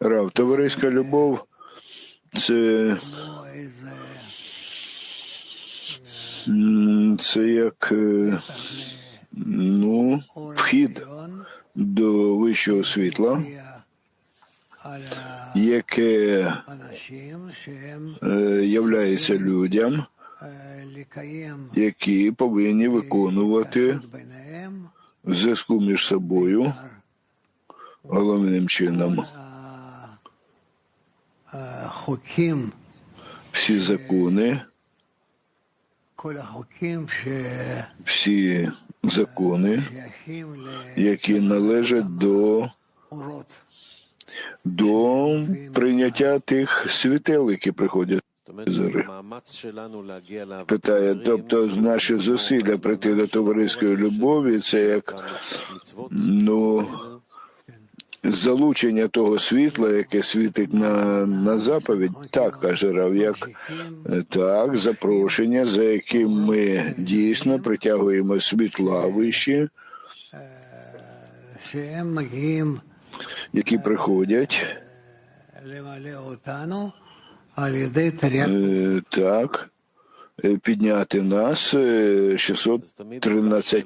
Рав, товариська любов це це як е, ну, вхід до вищого світла, яке е, являється людям, які повинні виконувати зв'язку між собою головним чином. Всі закони, всі закони, які належать до до прийняття тих світел, які приходять. Зори. Питає, тобто наші зусилля прийти до товариської любові, це як ну залучення того світла, яке світить на на заповідь, так каже Рав, як так, запрошення, за яким ми дійсно притягуємо світла вище, які приходять. Е, так, підняти нас е, 613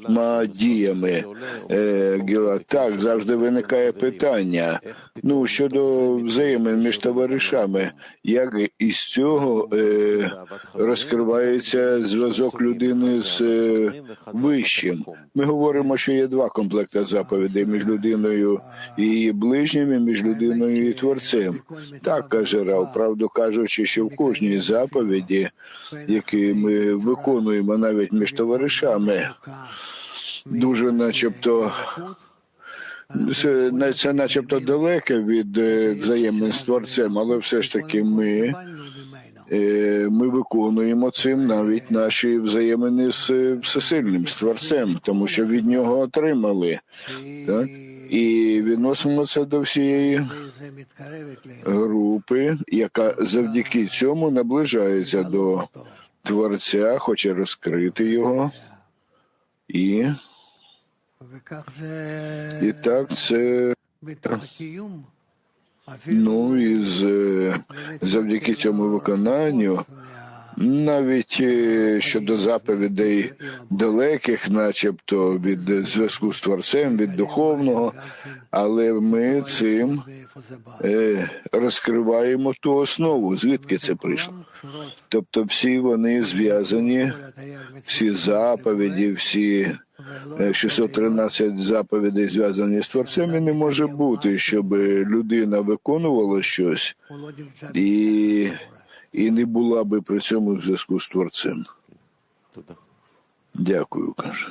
діями. Е, Гіла, так, завжди виникає питання. Ну, щодо взаємин між товаришами, як із цього е, розкривається зв'язок людини з е, вищим. Ми говоримо, що є два комплекти заповідей між людиною і ближнім, і між людиною і творцем. Так каже Рав, правду кажучи, що в кожній заповіді, які ми виконуємо навіть між товаришами, дуже, начебто, це, це начебто далеке від е, взаємин з творцем, але все ж таки ми. Е, ми виконуємо цим навіть наші взаємини з е, всесильним створцем, тому що від нього отримали, так і відносимо це до всієї групи, яка завдяки цьому наближається до Творця, хоче розкрити його. І і так це ну, і з, ну, завдяки цьому виконанню навіть е, щодо заповідей далеких, начебто від зв'язку з творцем, від духовного, але ми цим е, розкриваємо ту основу, звідки це прийшло. Тобто, всі вони зв'язані, всі заповіді, всі. Е, 613 заповідей зв'язані з творцем і не може бути, щоб людина виконувала щось і і не була би при цьому в зв'язку з творцем. Дякую, каже.